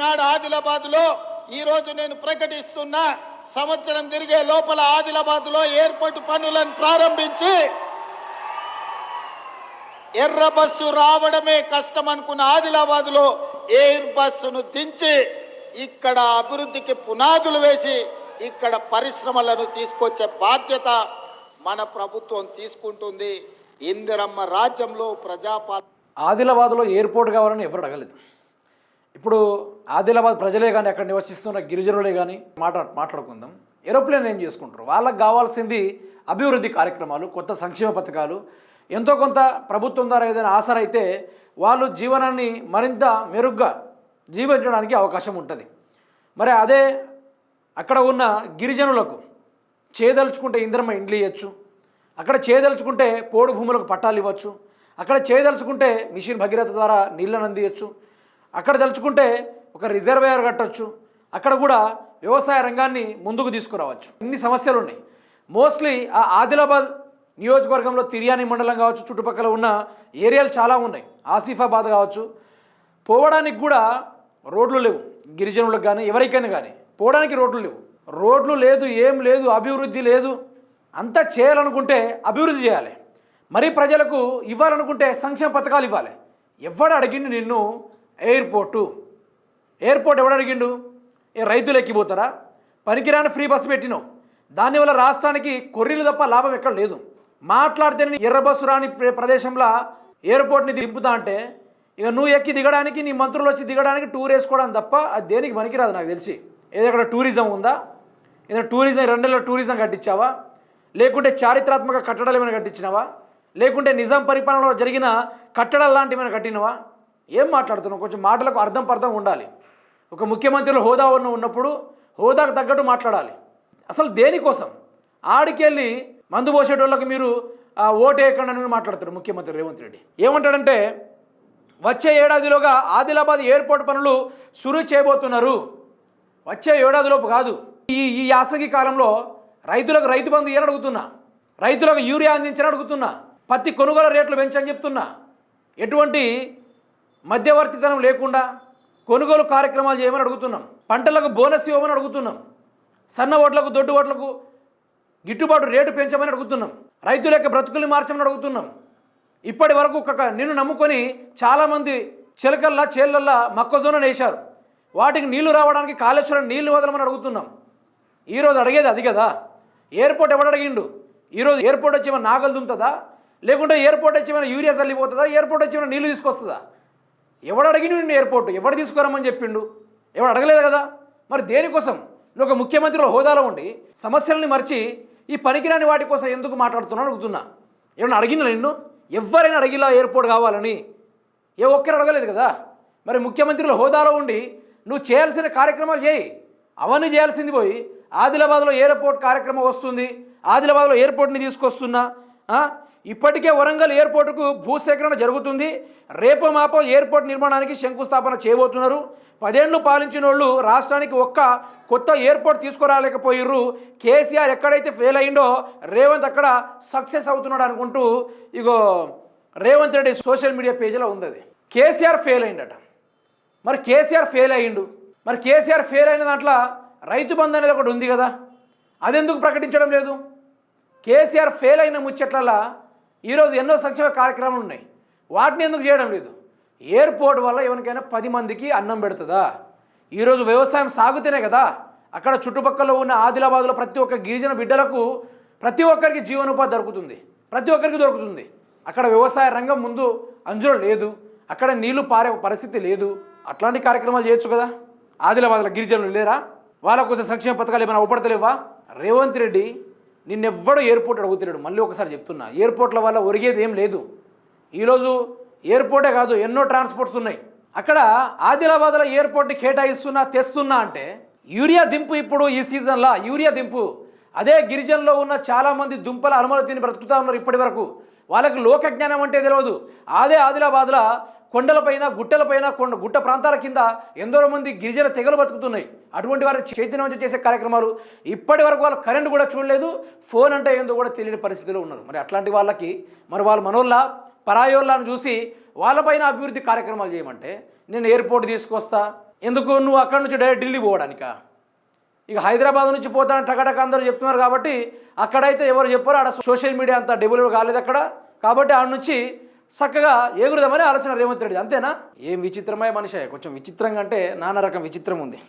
ఈనాడు ఆదిలాబాద్లో ఈ రోజు నేను ప్రకటిస్తున్నా సంవత్సరం తిరిగే లోపల ఆదిలాబాద్లో ఎయిర్పోర్ట్ పనులను ప్రారంభించి ఎర్ర బస్సు రావడమే కష్టం అనుకున్న ఆదిలాబాద్లో ఎయిర్ బస్సును దించి ఇక్కడ అభివృద్ధికి పునాదులు వేసి ఇక్కడ పరిశ్రమలను తీసుకొచ్చే బాధ్యత మన ప్రభుత్వం తీసుకుంటుంది. ఇందిరమ్మ రాజ్యంలో ప్రజాపాల ఆదిలాబాద్లో ఎయిర్పోర్ట్ కావాలని ఎవరు అడగలేదు. ఇప్పుడు ఆదిలాబాద్ ప్రజలే కానీ అక్కడ నివసిస్తున్న గిరిజనులే కానీ మాట్లా మాట్లాడుకుందాం. ఏరోప్లేన్ ఏం చేసుకుంటారు? వాళ్ళకి కావాల్సింది అభివృద్ధి కార్యక్రమాలు కొత్త సంక్షేమ పథకాలు. ఎంతో కొంత ప్రభుత్వం ద్వారా ఏదైనా ఆసరైతే వాళ్ళు జీవనాన్ని మరింత మెరుగ్గా జీవించడానికి అవకాశం ఉంటుంది. మరి అదే అక్కడ ఉన్న గిరిజనులకు చేయదలుచుకుంటే ఇంద్రమ్మ ఇండ్లు ఇవ్వచ్చు అక్కడ చేయదలుచుకుంటే పోడు భూములకు పట్టాలు ఇవ్వచ్చు. అక్కడ చేయదలుచుకుంటే మిషన్ భగీరథ ద్వారా నీళ్ళను అందియచ్చు. అక్కడ తలుచుకుంటే ఒక రిజర్వేయర్ కట్టొచ్చు. అక్కడ కూడా వ్యవసాయ రంగాన్ని ముందుకు తీసుకురావచ్చు. ఇన్ని సమస్యలు ఉన్నాయి మోస్ట్లీ ఆ ఆదిలాబాద్ నియోజకవర్గంలో తిరియాని మండలం కావచ్చు చుట్టుపక్కల ఉన్న ఏరియాలు చాలా ఉన్నాయి. ఆసిఫాబాద్ కావచ్చు. పోవడానికి కూడా రోడ్లు లేవు. గిరిజనులకు కానీ ఎవరికైనా కానీ పోవడానికి రోడ్లు లేవు. రోడ్లు లేదు ఏం లేదు అభివృద్ధి లేదు. అంతా చేయాలనుకుంటే అభివృద్ధి చేయాలి. మరి ప్రజలకు ఇవ్వాలనుకుంటే సంక్షేమ పథకాలు ఇవ్వాలి. ఎవడు అడిగిండు నిన్ను? ఎయిర్పోర్టు. ఎయిర్పోర్ట్ ఎవడు అడిగిండు? ఏ రైతులు ఎక్కిపోతారా పనికిరాని ఫ్రీ బస్సు పెట్టినావు. దానివల్ల రాష్ట్రానికి కొర్రీలు తప్ప లాభం ఎక్కడ లేదు. మాట్లాడితేనే ఎర్ర బస్సు రాని ప్రదేశంలో ఎయిర్పోర్ట్ని దింపుతా అంటే ఇక నువ్వు ఎక్కి దిగడానికి నీ మంత్రులు వచ్చి దిగడానికి టూర్ వేసుకోవడం తప్ప అది దేనికి పనికిరాదు నాకు తెలిసి. ఏదో అక్కడ టూరిజం ఉందా? ఏదైనా టూరిజం రెండు నెలల టూరిజం కట్టించావా? లేకుంటే చారిత్రాత్మక కట్టడాలు ఏమైనా కట్టించినావా? లేకుంటే నిజాం పరిపాలనలో జరిగిన కట్టడాలు లాంటివి ఏమైనా కట్టినవా? ఏం మాట్లాడుతున్నావు? కొంచెం మాటలకు అర్థం పర్థం ఉండాలి. ఒక ముఖ్యమంత్రిలో హోదా ఉన్న ఉన్నప్పుడు హోదాకు తగ్గట్టు మాట్లాడాలి. అసలు దేనికోసం? ఆడికెళ్ళి మందు పోసేటోళ్ళకి మీరు ఓటు వేయకుండా మాట్లాడతాడు ముఖ్యమంత్రి రేవంత్ రెడ్డి. ఏమంటాడంటే వచ్చే ఏడాదిలోగా ఆదిలాబాద్ ఎయిర్పోర్ట్ పనులు సురు చేయబోతున్నారు. వచ్చే ఏడాదిలోపు కాదు. ఈ ఈ యాసంగి కాలంలో రైతులకు రైతు బంధు ఏని అడుగుతున్నా? రైతులకు యూరియా అందించని అడుగుతున్నా? పత్తి కొనుగోలు రేట్లు పెంచని చెప్తున్నా? ఎటువంటి మధ్యవర్తితనం లేకుండా కొనుగోలు కార్యక్రమాలు చేయమని అడుగుతున్నాం. పంటలకు బోనస్ ఇవ్వమని అడుగుతున్నాం. సన్న ఓట్లకు దొడ్డు ఓట్లకు గిట్టుబాటు రేటు పెంచమని అడుగుతున్నాం. రైతుల యొక్క బ్రతుకుల్ని మార్చమని అడుగుతున్నాం. ఇప్పటి వరకు నిన్ను నమ్ముకొని చాలామంది చిలకల్లా చేళ్ళల్లా మొక్కజొన్న వేశారు వాటికి నీళ్ళు రావడానికి కాళేశ్వరం నీళ్ళు వదలమని అడుగుతున్నాం. ఈరోజు అడిగేది అది కదా. ఎయిర్పోర్ట్ ఎవడు అడిగిండు? ఈరోజు ఎయిర్పోర్ట్ వచ్చి ఏమైనా నాగలు దుంతుందా లేకుంటే ఎయిర్పోర్ట్ వచ్చి ఏమైనా యూరియా చల్లిపోతుందా? ఎయిర్పోర్ట్ వచ్చి ఏమైనా నీళ్ళు తీసుకొస్తుందా? ఎవడు అడిగిండు నిన్ను ఎయిర్పోర్ట్ ఎవడు తీసుకురమ్మని చెప్పిండు? ఎవడు అడగలేదు కదా? మరి దేనికోసం? నువ్వు ఒక ముఖ్యమంత్రుల హోదాలో ఉండి సమస్యల్ని మర్చి ఈ పనికిరాని వాటి కోసం ఎందుకు మాట్లాడుతున్నావు అడుగుతున్నా. ఏమన్నా అడిగిన నిన్ను? ఎవరైనా అడిగిలా ఎయిర్పోర్ట్ కావాలని? ఏ ఒక్కరు అడగలేదు కదా? మరి ముఖ్యమంత్రుల హోదాలో ఉండి నువ్వు చేయాల్సిన కార్యక్రమాలు చేయి. అవన్నీ చేయాల్సింది పోయి ఆదిలాబాద్లో ఎయిర్పోర్ట్ కార్యక్రమం వస్తుంది. ఆదిలాబాద్లో ఎయిర్పోర్ట్ని తీసుకొస్తున్నా. ఇప్పటికే వరంగల్ ఎయిర్పోర్టుకు భూసేకరణ జరుగుతుంది. రేపు మాపో ఎయిర్పోర్ట్ నిర్మాణానికి శంకుస్థాపన చేయబోతున్నారు. పదేళ్ళు పాలించిన వాళ్ళు రాష్ట్రానికి ఒక్క కొత్త ఎయిర్పోర్ట్ తీసుకురాలేకపోయిర్రు. కేసీఆర్ ఎక్కడైతే ఫెయిల్ అయిందో రేవంత్ అక్కడ సక్సెస్ అవుతున్నాడు అనుకుంటూ ఇగో రేవంత్ రెడ్డి సోషల్ మీడియా పేజీలో ఉంది అది కేసీఆర్ ఫెయిల్ అయిందట మరి కేసీఆర్ ఫెయిల్ అయ్యిండు. మరి కేసీఆర్ ఫెయిల్ అయిన దాంట్లో రైతు బంధు అనేది ఒకటి ఉంది కదా. అదెందుకు ప్రకటించడం లేదు? కేసీఆర్ ఫెయిల్ అయిన ముచ్చట్లలా ఈరోజు ఎన్నో సంక్షేమ కార్యక్రమాలు ఉన్నాయి. వాటిని ఎందుకు చేయడం లేదు? ఎయిర్పోర్ట్ వల్ల ఎవరికైనా పది మందికి అన్నం పెడుతుందా? ఈరోజు వ్యవసాయం సాగుతేనే కదా అక్కడ చుట్టుపక్కల ఉన్న ఆదిలాబాద్లో ప్రతి ఒక్క గిరిజన బిడ్డలకు ప్రతి ఒక్కరికి జీవనోపాధి దొరుకుతుంది. ప్రతి ఒక్కరికి దొరుకుతుంది. అక్కడ వ్యవసాయ రంగం ముందు అంజులో లేదు అక్కడ నీళ్ళు పారే పరిస్థితి లేదు. అట్లాంటి కార్యక్రమాలు చేయొచ్చు కదా? ఆదిలాబాద్లో గిరిజనులు లేరా? వాళ్ళ కోసం సంక్షేమ పథకాలు ఏమైనా ఉపడతలేవా? రేవంత్ రెడ్డి నిన్నెవ్వడో ఎయిర్పోర్ట్ అడుగుతున్నాడు. మళ్ళీ ఒకసారి చెప్తున్నా ఎయిర్పోర్ట్ల వల్ల ఒరిగేది ఏం లేదు. ఈరోజు ఎయిర్పోర్టే కాదు ఎన్నో ట్రాన్స్పోర్ట్స్ ఉన్నాయి. అక్కడ ఆదిలాబాద్లో ఎయిర్పోర్ట్ని కేటాయిస్తున్నా తెస్తున్నా అంటే యూరియా దింపు ఇప్పుడు ఈ సీజన్లో యూరియా దింపు. అదే గిరిజనలో ఉన్న చాలామంది దుంపల అనుమతి తిని బ్రతుకుతా ఉన్నారు ఇప్పటి వరకు వాళ్ళకి లోక జ్ఞానం అంటే తెలియదు. అదే ఆదిలాబాద్లో కొండలపైన గుట్టలపైన కొండ గుట్ట ప్రాంతాల కింద ఎందరో మంది గిరిజన తెగలు బతుకుతున్నాయి. అటువంటి వారిని చైతన్యం చేసే కార్యక్రమాలు ఇప్పటి వరకు వాళ్ళు కరెంట్ కూడా చూడలేదు ఫోన్ అంటే ఏందో కూడా తెలియని పరిస్థితిలో ఉన్నారు. మరి అట్లాంటి వాళ్ళకి మరి వాళ్ళ మనోళ్ళ పరాయోళ్ళని చూసి వాళ్ళపైన అభివృద్ధి కార్యక్రమాలు చేయమంటే నేను ఎయిర్పోర్ట్ తీసుకొస్తా. ఎందుకు? నువ్వు అక్కడి నుంచి డైరెక్ట్ ఢిల్లీ పోవడానికా? ఇక హైదరాబాద్ నుంచి పోతానని టకటక అందరూ చెప్తున్నారు కాబట్టి అక్కడైతే ఎవరు చెప్పారో. ఆడ సోషల్ మీడియా అంతా డెవలప్ కాలేదు అక్కడ. కాబట్టి ఆడ నుంచి చక్కగా ఎగురుదామని ఆలోచన రేవంత్ రెడ్డి. అంతేనా? ఏం విచిత్రమై మనిషే కొంచెం విచిత్రంగా అంటే నానా రకం విచిత్రం ఉంది.